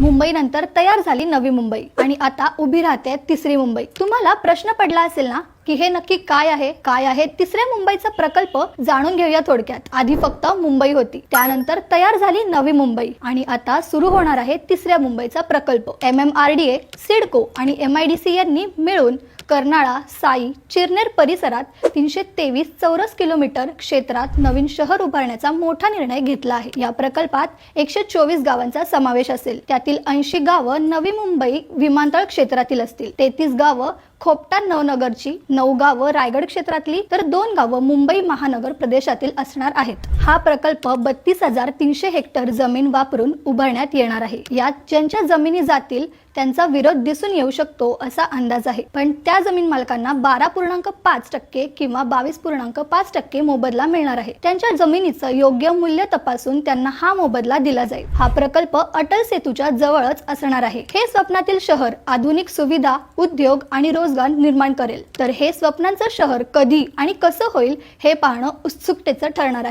मुंबईनंतर तयार झाली नवी मुंबई. आणि आता उभी राहते तिसरी मुंबई. तुम्हाला प्रश्न पडला असेल ना की हे नक्की काय आहे काय आहे? तिसऱ्या मुंबईचा प्रकल्प जाणून घेऊया थोडक्यात. आधी फक्त मुंबई होती. त्यानंतर तयार झाली नवी मुंबई. आणि आता सुरू होणार आहे तिसऱ्या मुंबईचा प्रकल्प. M M R D A CIDCO आणि एम आय डी सी यांनी मिळून कर्नाळा साई चिरनेर परिसरात तीनशे तेवीस चौरस किलोमीटर क्षेत्रात नवीन शहर उभारण्याचा मोठा निर्णय घेतला आहे. या प्रकल्पात एकशे चोवीस गावांचा समावेश असेल. त्यातील ऐंशी गावं नवी मुंबई विमानतळ क्षेत्रातील असतील. तेहतीस गावं खोपटा नवनगरची नऊ गावं रायगड क्षेत्रातली तर दोन गावं मुंबई महानगर प्रदेशातील असणार आहेत. हा प्रकल्प बत्तीस हजार तीनशे हेक्टर जमीन वापरून उभारण्यात येणार आहे. यात ज्यांच्या जमिनी जातील त्यांचा विरोध दिसून येऊ शकतो असा अंदाज आहे. पण त्या जमीन मालकांना बारा पूर्णांक पाच टक्के किंवा बावीस पूर्णांक पाच टक्के मोबदला मिळणार आहे. त्यांच्या जमिनीचं योग्य मूल्य तपासून त्यांना हा मोबदला दिला जाईल. हा प्रकल्प अटल सेतूच्या जवळच असणार आहे. हे स्वप्नातील शहर आधुनिक सुविधा उद्योग आणि रोजगार निर्माण करेल. तर हे स्वप्नांचं शहर कधी आणि कसं होईल हे पाहणं उत्सुकतेचं ठरणार आहे.